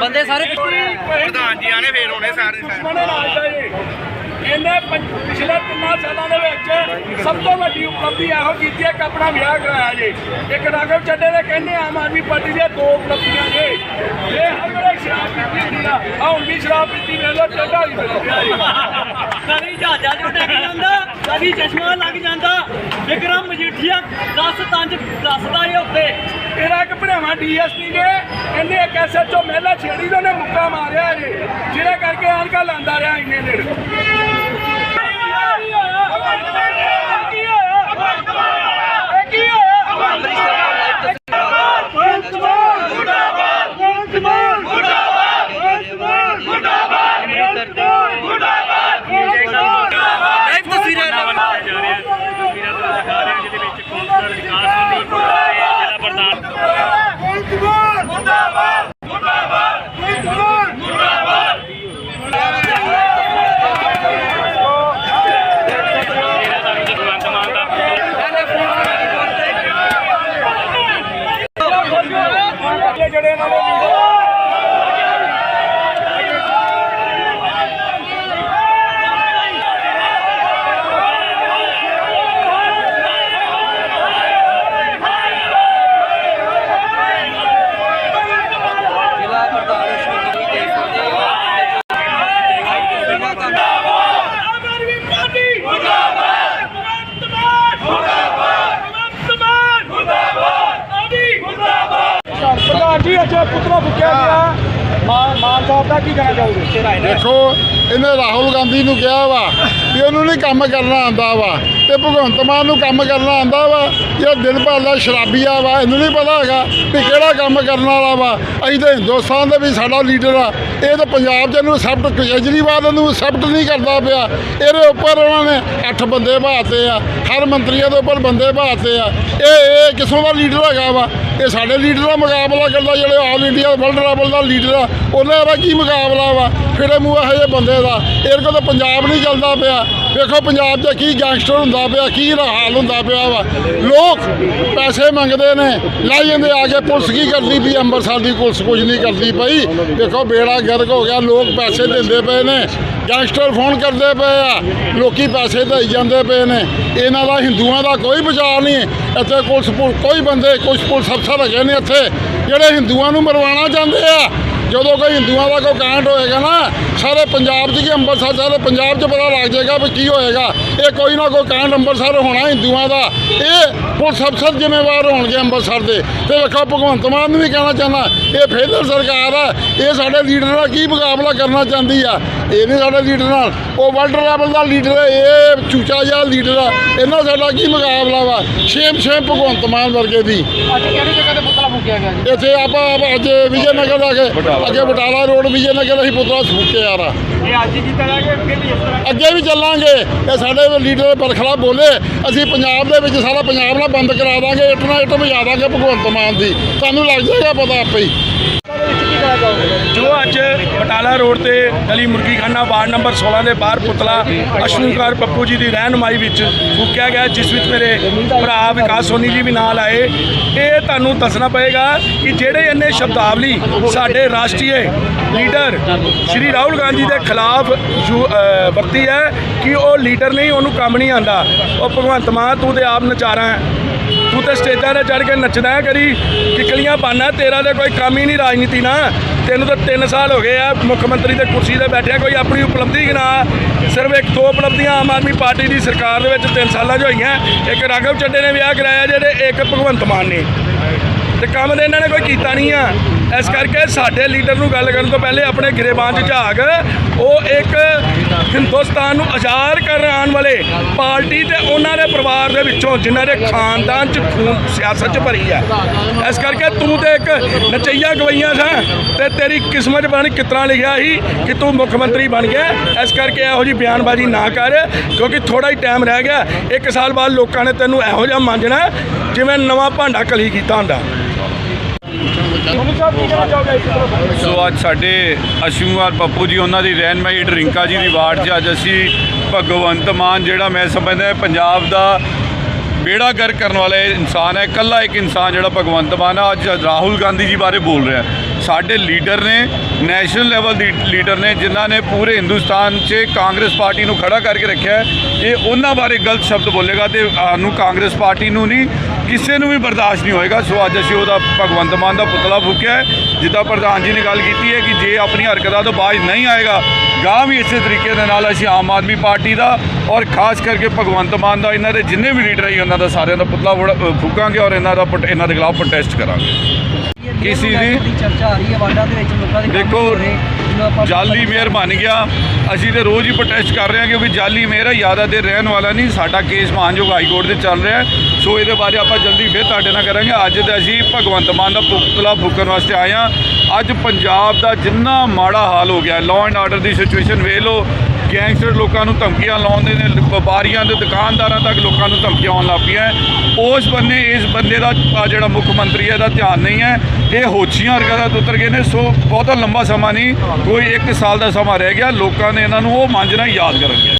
ਬੰਦੇ ਸਾਰੇ ਪ੍ਰਧਾਨ ਜੀ ਆਣੇ ਫੇਰ ਹੋਣੇ ਸਾਰੇ। ਸਾਰੇ ਇਹਨੇ ਪਿਛਲੇ ਤਿੰਨਾਂ ਸਾਲਾਂ ਸਭ ਤੋਂ ਵੱਡੀ ਉਪਲਬਧੀ ਇਹੋ ਕੀਤੀ ਹੈ ਕਿ ਆਪਣਾ ਵਿਆਹ ਕਰਾਇਆ ਜੀ। ਇੱਕ ਰਾਘਵ ਚੱਡੇ ਦੇ ਕਹਿੰਦੇ ਆਮ ਆਦਮੀ ਪਾਰਟੀ ਦੀਆਂ ਦੋ ਉਪਲਬਧੀਆਂ ਜੀ। ਇਹ ਹਰ ਵੇਲੇ ਸ਼ਰਾਬ ਪੀਤੀ ਹੁੰਦੀ ਆ ਆਹ ਹੁਣ ਵੀ ਸ਼ਰਾਬ ਪੀਤੀ ਵੇਖ ਲੋ ਚੱਡਾ ਜੀ ਕਦੀ ਜਹਾਜ਼ਾਂ 'ਚ ਡਿੱਗ ਜਾਂਦਾ ਕਦੀ ਚਸ਼ਮਾ ਲੱਗ ਜਾਂਦਾ। ਵਿਕਰਮ ਮਜੀਠੀਆ 10 ਤੰਜ ਦੱਸਦਾ ਏ ਉੱਤੇ ਇਹਦਾ ਇੱਕ ਭਰਾਵਾ ਡੀਐਸਪੀ ਨੇ ਇਹਨੇ ਇੱਕ ਐਸਐਚਓ ਮਹਿਲਾ ਛੇੜੀ ਦੇ ਨੇ ਮੁੱਕਾ ਮਾਰਿਆ ਜੀ। ਜਿਹਦੇ ਕਰਕੇ ਆਨਕਾ ਲਾਂਦਾ ਰਿਹਾ ਇੰਨੇ ਦਿਨ ਕੀ ਹੋਇਆ ਇਹ ਕੀ ਹੋਇਆ ਲਾਈਵ ਤਸਵੀਰਾਂ ਜਿਹੜੇ ਇਹਨਾਂ ਦੇ ਲੀਡਰ ਜ਼ਿਲ੍ਹਾ ਪ੍ਰਧਾਨ ਸ਼੍ਰੀ ਦੇਖ ਸਕਦੇ ਹੋ ਆਮ ਆਦਮੀ ਪਾਰਟੀ ਮੁਰਦਾਬਾਦ ਭਗਵੰਤ ਮਾਨ ਮੁਰਦਾਬਾਦ ਭਗਵੰਤ ਮਾਨ ਮੁਰਦਾਬਾਦ ਆਦੀ ਮੁਰਦਾਬਾਦ ਪ੍ਰਧਾਨ ਜੀ ਅੱਜ ਪੁੱਤਰਾ ਫੁੱਕਿਆ ਗਿਆ। ਮਾਨ ਮਾਨ ਸਾਹਿਬ ਦਾ ਕੀ ਕਹਿਣਾ ਚਾਹੋਗੇ? ਦੇਖੋ ਇਹਨੇ ਰਾਹੁਲ ਗਾਂਧੀ ਨੂੰ ਕਿਹਾ ਵਾ ਵੀ ਉਹਨੂੰ ਨਹੀਂ ਕੰਮ ਕਰਨਾ ਆਂਦਾ ਵਾ। ਤੇ ਭਗਵੰਤ ਮਾਨ ਨੂੰ ਕੰਮ ਕਰਨਾ ਆਂਦਾ ਵਾ ਜਿਹੜਾ ਦਿਨ ਭਰ ਦਾ ਸ਼ਰਾਬੀਆ ਵਾ, ਇਹਨੂੰ ਨਹੀਂ ਪਤਾ ਹੈਗਾ ਵੀ ਕਿਹੜਾ ਕੰਮ ਕਰਨ ਵਾਲਾ ਵਾ। ਅਸੀਂ ਤਾਂ ਹਿੰਦੁਸਤਾਨ ਦੇ ਵੀ ਸਾਡਾ ਲੀਡਰ ਆ। ਇਹ ਤਾਂ ਪੰਜਾਬ ਦੇ ਇਹਨੂੰ ਸਬਟ ਕੇਜਰੀਵਾਲ ਨੂੰ ਸਬਟ ਨਹੀਂ ਕਰਦਾ ਪਿਆ। ਇਹਦੇ ਉੱਪਰ ਉਹਨਾਂ ਨੇ ਅੱਠ ਬੰਦੇ ਬਾਤੇ ਆ। ਹਰ ਮੰਤਰੀਆਂ ਦੇ ਉੱਪਰ ਬੰਦੇ ਬਾਤੇ ਆ। ਇਹ ਇਹ ਕਿਸੋਂ ਦਾ ਲੀਡਰ ਹੈਗਾ ਵਾ। ਇਹ ਸਾਡੇ ਲੀਡਰ ਦਾ ਮੁਕਾਬਲਾ ਕਰਦਾ, ਜਿਹੜੇ ਆਲ ਇੰਡੀਆ ਵਰਲਡ ਲੈਵਲ ਦਾ ਲੀਡਰ ਆ, ਉਹਨਾਂ ਦਾ ਕੀ ਮੁਕਾਬਲਾ ਵਾ? ਫਿਰੇ ਮੂੰਹ ਇਹੋ ਜਿਹੇ ਬੰਦੇ ਦਾ। ਇਹਦੇ ਕੋਲ ਤਾਂ ਪੰਜਾਬ ਨਹੀਂ ਚੱਲਦਾ ਪਿਆ। ਵੇਖੋ ਪੰਜਾਬ 'ਚ ਕੀ ਗੈਂਗਸਟਰ ਹੁੰਦਾ ਪਿਆ, ਕੀ ਹਾਲ ਹੁੰਦਾ ਪਿਆ ਵਾ। ਲੋਕ ਪੈਸੇ ਮੰਗਦੇ ਨੇ, ਲਾਈ ਜਾਂਦੇ ਆ ਕੇ ਪੁਲਿਸ ਕੀ ਕਰਦੀ ਵੀ ਅੰਮ੍ਰਿਤਸਰ ਦੀ ਪੁਲਿਸ ਕੁਝ ਨਹੀਂ ਕਰਦੀ ਪਈ। ਵੇਖੋ ਬੇੜਾ ਗਰਕ ਹੋ ਗਿਆ, ਲੋਕ ਪੈਸੇ ਦਿੰਦੇ ਪਏ ਨੇ, ਗੈਂਗਸਟਰ ਫੋਨ ਕਰਦੇ ਪਏ ਆ, ਲੋਕੀ ਪੈਸੇ ਦੇਈ ਜਾਂਦੇ ਪਏ ਨੇ। ਇਹਨਾਂ ਦਾ, ਹਿੰਦੂਆਂ ਦਾ ਕੋਈ ਬਚਾਅ ਨਹੀਂ, ਇੱਥੇ ਪੁਲਿਸ ਪੁਲ- ਕੋਈ ਬੰਦੇ ਕੁਝ ਪੁਲਿਸ ਅਫਸਰ ਹੈਗੇ ਨੇ ਇੱਥੇ, ਜਿਹੜੇ ਹਿੰਦੂਆਂ ਨੂੰ ਮਰਵਾਉਣਾ ਚਾਹੁੰਦੇ ਆ। ਜਦੋਂ ਕੋਈ ਹਿੰਦੂਆਂ ਦਾ ਕੋਈ ਕਾਂਡ ਹੋਏਗਾ ਨਾ, ਸਾਰੇ ਪੰਜਾਬ 'ਚ ਕੀ ਅੰਮ੍ਰਿਤਸਰ, ਸਾਰੇ ਪੰਜਾਬ 'ਚ ਪਤਾ ਲੱਗ ਜਾਏਗਾ ਵੀ ਕੀ ਹੋਏਗਾ। ਇਹ ਕੋਈ ਨਾ ਕੋਈ ਕਾਂਡ ਅੰਮ੍ਰਿਤਸਰ ਹੋਣਾ ਹਿੰਦੂਆਂ ਦਾ। ਇਹ ਪੁਲਿਸ ਅਫਸਰ ਜ਼ਿੰਮੇਵਾਰ ਹੋਣਗੇ ਅੰਮ੍ਰਿਤਸਰ ਦੇ। ਤੇ ਵੇਖੋ, ਭਗਵੰਤ ਮਾਨ ਨੂੰ ਵੀ ਕਹਿਣਾ ਚਾਹੁੰਦਾ, ਇਹ ਫੇਲਰ ਸਰਕਾਰ ਆ, ਇਹ ਸਾਡੇ ਲੀਡਰ ਨਾਲ ਕੀ ਮੁਕਾਬਲਾ ਕਰਨਾ ਚਾਹੁੰਦੀ ਆ? ਇਹ ਨਹੀਂ ਸਾਡੇ ਲੀਡਰ ਨਾਲ। ਉਹ ਵਰਲਡ ਲੈਵਲ ਦਾ ਲੀਡਰ ਹੈ ਇਹ ਚੂਚਾ ਜਿਹਾ ਲੀਡਰ ਆ। ਇਹਨਾਂ ਸਾਡਾ ਕੀ ਮੁਕਾਬਲਾ ਵਾ? ਸੇਮ, ਸ਼ੇਮ ਭਗਵੰਤ ਮਾਨ ਵਰਗੇ ਦੀ। ਅੱਜ ਕਿਹੜੀ ਜਗ੍ਹਾ ਤੇ ਪੁਤਲਾ ਫੂਕਿਆ ਗਿਆ ਜੀ? ਇੱਥੇ ਆਪਾਂ ਅੱਜ ਵਿਜੇ ਨਗਰ ਆ ਕੇ ਅੱਗੇ ਬਟਾਲਾ ਰੋਡ ਵਿਜੇ ਨਗਰ ਅਸੀਂ ਪੁੱਤਰਾ ਫੂਕੇ ਯਾਰ ਆ ਇਹ ਅੱਜ ਹੀ ਕੀਤਾ ਅੱਗੇ ਵੀ ਇਸ ਤਰ੍ਹਾਂ? ਅੱਗੇ ਵੀ ਚੱਲਾਂਗੇ। ਇਹ ਸਾਡੇ ਲੀਡਰ ਬਰਖਲਾ ਬੋਲੇ ਅਸੀਂ ਪੰਜਾਬ ਦੇ ਵਿੱਚ ਸਾਰਾ ਪੰਜਾਬ ਨਾਲ ਬੰਦ ਕਰਾ ਦਾਂਗੇ ਇੱਟ ਨਾਲ ਇੱਟ ਵਜਾ ਦਾਂਗੇ ਭਗਵੰਤ ਮਾਨ ਦੀ। ਤੁਹਾਨੂੰ ਲੱਗ ਜਾਏਗਾ ਪਤਾ ਆਪੇ ਹੀ। ਜੋ ਅੱਜ ਬਟਾਲਾ ਰੋਡ ਤੇ ਗਲੀ ਮੁਰਗੀਖਾਨਾ ਵਾਰਡ ਨੰਬਰ 16 ਦੇ ਬਾਹਰ ਪੁਤਲਾ ਅਸ਼ਨੂਕਾਰ ਪੱਪੂ ਜੀ ਦੀ ਰਹਿਨਮਾਈ ਵਿੱਚ ਫੂਕਿਆ ਗਿਆ, ਜਿਸ ਵਿੱਚ ਮੇਰੇ ਭਰਾ ਵਿਕਾਸ ਸੋਨੀ ਜੀ ਵੀ ਨਾਲ ਆਏ। ਇਹ ਤੁਹਾਨੂੰ ਦੱਸਣਾ ਪਏਗਾ ਕਿ ਜਿਹੜੇ ਇਹਨੇ ਸ਼ਬਦਾਵਲੀ ਸਾਡੇ ਰਾਸ਼ਟਰੀ ਲੀਡਰ ਸ਼੍ਰੀ ਰਾਹੁਲ ਗਾਂਧੀ ਦੇ ਖਿਲਾਫ ਯੂ- ਵਰਤੀ ਹੈ ਕਿ ਉਹ ਲੀਡਰ ਨਹੀਂ, ਉਹਨੂੰ ਕੰਮ ਨਹੀਂ ਆਂਦਾ ਉਹ ਭਗਵੰਤ ਮਾਨ, ਤੂੰ ਤੇ ਆਪ ਨਚਾਰਾ ਹੈ। ਤੂੰ ਤੇ ਸਟੇਜਾਂ ਤੇ ਚੜ ਕੇ ਨੱਚਦਾ ਹੈ ਕਰੀ ਕਿਕਲੀਆਂ ਪਾਣਾ ਤੇਰਾ ਤੇ ਕੋਈ ਕੰਮ ਹੀ ਨਹੀਂ ਰਾਜਨੀਤੀ ਨਾ ਤੈਨੂੰ ਤਾਂ 3 ਸਾਲ ਹੋ ਗਏ ਆ, ਮੁੱਖ ਮੰਤਰੀ ਦੇ ਕੁਰਸੀ ਤੇ ਬੈਠਿਆ, ਕੋਈ ਆਪਣੀ ਉਪਲਬਧੀ ਗਿਣਾ ਸਿਰਫ ਇੱਕ ਦੋ ਉਪਲਬਧੀਆਂ ਆਮ ਆਦਮੀ ਪਾਰਟੀ ਦੀ ਸਰਕਾਰ ਦੇ ਵਿੱਚ 3 ਸਾਲਾਂ 'ਚ ਹੋਈਆਂ। ਇੱਕ ਰਾਘਵ ਚੱਡੇ ਨੇ ਵਿਆਹ ਕਰਾਇਆ ਜਿਹੜੇ ਇੱਕ ਭਗਵੰਤ ਮਾਨ ਨੇ। ਤੇ ਕੰਮ ਤੇ ਇਹਨਾਂ ਨੇ ਕੋਈ ਕੀਤਾ ਨਹੀਂ ਆ। ਇਸ ਕਰਕੇ ਸਾਡੇ ਲੀਡਰ ਨੂੰ ਗੱਲ ਕਰਨ ਤੋਂ ਪਹਿਲੇ ਆਪਣੇ ਗ੍ਰੇਬਾਨ 'ਚ ਝਾਕ। ਉਹ ਇੱਕ ਹਿੰਦੁਸਤਾਨ ਨੂੰ ਆਜ਼ਾਦ ਕਰਨ ਆਉਣ ਵਾਲੇ ਪਾਰਟੀ ਤੇ ਉਹਨਾਂ ਦੇ ਪਰਿਵਾਰ ਦੇ ਵਿੱਚੋਂ ਜਿਨ੍ਹਾਂ ਦੇ ਖਾਨਦਾਨ 'ਚ ਖੂਨ ਸਿਆਸਤ 'ਚ ਭਰੀ ਹੈ। ਇਸ ਕਰਕੇ ਤੂੰ ਤੇ ਇੱਕ ਨਚਈਆ ਗਵਈਆਂ ਸਾਂ ਤੇ ਤੇਰੀ ਕਿਸਮਤ ਬਣ ਕਿਤਨਾ ਲਿਖਿਆ ਸੀ ਕਿ ਤੂੰ ਮੁੱਖ ਮੰਤਰੀ ਬਣ ਗਿਆ। ਇਸ ਕਰਕੇ ਇਹੋ ਜੀ ਬਿਆਨਬਾਜ਼ੀ ਨਾ ਕਰ, ਕਿਉਂਕਿ ਥੋੜਾ ਹੀ ਟਾਈਮ ਰਹਿ ਗਿਆ। ਇੱਕ ਸਾਲ ਬਾਅਦ ਲੋਕਾਂ ਨੇ ਤੈਨੂੰ ਇਹੋ ਜਿਹਾ ਮੰਨਣਾ, ਜਿਵੇਂ ਨਵਾਂ ਭਾਂਡਾ ਕਲੀ ਕੀਤਾ ਹੁੰਦਾ। ਸੋ ਅੱਜ ਸਾਡੇ ਅਸ਼ੂਮਾਰ ਪੱਪੂ ਜੀ, ਉਹਨਾਂ ਦੀ ਰਹਿਨਮਾਈ ਡਰਿੰਕਾ ਜੀ ਦੀ ਵਾਰਡ 'ਚ ਅੱਜ ਅਸੀਂ ਭਗਵੰਤ ਮਾਨ, ਜਿਹੜਾ ਮੈਂ ਸਮਝਦਾ ਪੰਜਾਬ ਦਾ ਬੇੜਾ ਗਰ ਕਰਨ ਵਾਲਾ ਇਨਸਾਨ ਹੈ, ਇਕੱਲਾ ਇੱਕ ਇਨਸਾਨ ਜਿਹੜਾ ਭਗਵੰਤ ਮਾਨ ਆ ਅੱਜ ਰਾਹੁਲ ਗਾਂਧੀ ਜੀ ਬਾਰੇ ਬੋਲ ਰਿਹਾ ਸਾਡੇ ਲੀਡਰ ਨੇ, ਨੈਸ਼ਨਲ ਲੈਵਲ ਦੀ ਲੀਡਰ ਨੇ, ਜਿਨ੍ਹਾਂ ਨੇ ਪੂਰੇ ਹਿੰਦੁਸਤਾਨ 'ਚ ਕਾਂਗਰਸ ਪਾਰਟੀ ਨੂੰ ਖੜਾ ਕਰਕੇ ਰੱਖਿਆ ਇਹ ਉਹਨਾਂ ਬਾਰੇ ਗਲਤ ਸ਼ਬਦ ਬੋਲੇਗਾ ਤੇ ਸਾਨੂੰ ਕਾਂਗਰਸ ਪਾਰਟੀ ਨੂੰ ਨਹੀਂ ਕਿਸੇ ਨੂੰ ਵੀ ਬਰਦਾਸ਼ਤ ਨਹੀਂ ਹੋਏਗਾ ਸੋ ਅੱਜ ਅਸੀਂ ਉਹਦਾ ਭਗਵੰਤ ਮਾਨ ਦਾ ਪੁਤਲਾ ਫੂਕਿਆ ਜਿੱਦਾਂ ਪ੍ਰਧਾਨ ਜੀ ਨੇ ਗੱਲ ਕੀਤੀ ਹੈ ਕਿ ਜੇ ਆਪਣੀ ਹਰਕਤਾਂ ਤੋਂ ਬਾਅਦ ਨਹੀਂ ਆਏਗਾ ਗਾਂ ਵੀ ਇਸੇ ਤਰੀਕੇ ਦੇ ਨਾਲ ਅਸੀਂ ਆਮ ਆਦਮੀ ਪਾਰਟੀ ਦਾ ਔਰ ਖਾਸ ਕਰਕੇ ਭਗਵੰਤ ਮਾਨ ਦਾ ਇਹਨਾਂ ਦੇ ਜਿੰਨੇ ਵੀ ਲੀਡਰ ਆਈ ਉਹਨਾਂ ਦਾ ਸਾਰਿਆਂ ਦਾ ਪੁਤਲਾ ਫੂਕਾਂਗੇ ਔਰ ਇਹਨਾਂ ਦਾ ਇਹਨਾਂ ਦੇ ਖਿਲਾਫ ਪ੍ਰੋਟੈਸਟ ਕਰਾਂਗੇ ਕਿਸ ਦੀ? ਦੀ ਚਰਚਾ ਆ ਰਹੀ ਹੈ ਵਾਰਡਾਂ ਦੇ ਵਿੱਚ ਲੋਕਾਂ ਦੇ ਕੰਮ ਦੇਖੋ, ਜਾਲੀ ਮੇਅਰ ਬਣ ਗਿਆ ਅਸੀਂ ਤੇ ਰੋਜ਼ ਹੀ ਪ੍ਰੋਟੈਸਟ ਕਰ ਰਹੇ ਹਾਂ ਕਿਉਂਕਿ ਜਾਲੀ ਮੇਅਰ ਹੈ ਜ਼ਿਆਦਾ ਦੇਰ ਰਹਿਣ ਵਾਲਾ ਨਹੀਂ ਸਾਡਾ ਕੇਸ ਮਾਨਯੋਗ ਹਾਈ ਕੋਰਟ ਦੇ ਚੱਲ ਰਿਹਾ ਹੈ। ਸੋ ਇਹਦੇ ਬਾਰੇ ਆਪਾਂ ਜਲਦੀ ਫਿਰ ਤੁਹਾਡੇ ਨਾਲ ਕਰਾਂਗੇ। ਅੱਜ ਤਾਂ ਅਸੀਂ ਭਗਵੰਤ ਮਾਨ ਦਾ ਪੁਤਲਾ ਫੂਕਣ ਵਾਸਤੇ ਆਏ ਹਾਂ। ਅੱਜ ਪੰਜਾਬ ਦਾ ਜਿੰਨਾ ਮਾੜਾ ਹਾਲ ਹੋ ਗਿਆ ਲਾਅ ਐਂਡ ਆਰਡਰ ਦੀ ਸਿਚੁਏਸ਼ਨ ਵੇਖ ਲਓ। ਗੈਂਗਸਟਰ ਲੋਕਾਂ ਨੂੰ ਧਮਕੀਆਂ ਲਾਉਂਦੇ ਨੇ, ਵਪਾਰੀਆਂ ਦੇ, ਦੁਕਾਨਦਾਰਾਂ ਤੱਕ ਲੋਕਾਂ ਨੂੰ ਧਮਕੀਆਂ ਆਉਣ ਲੱਗ ਪਈਆਂ। ਉਸ ਬੰਨੇ, ਇਸ ਬੰਦੇ ਦਾ ਜਿਹੜਾ ਮੁੱਖ ਮੰਤਰੀ ਹੈ, ਇਹਦਾ ਧਿਆਨ ਨਹੀਂ ਹੈ। ਇਹ ਹੋਛੀਆਂ ਹਰਕਤਾਂ ਤੋਂ ਉਤਰ ਗਏ ਨੇ, ਸੋ ਬਹੁਤਾ ਲੰਬਾ ਸਮਾਂ ਨਹੀਂ, ਕੋਈ 1 ਸਾਲ ਦਾ ਸਮਾਂ ਰਹਿ ਗਿਆ। ਲੋਕਾਂ ਨੇ ਇਹਨਾਂ ਨੂੰ ਉਹ ਮਾਂਜਣਾ ਯਾਦ ਕਰਨਗੇ।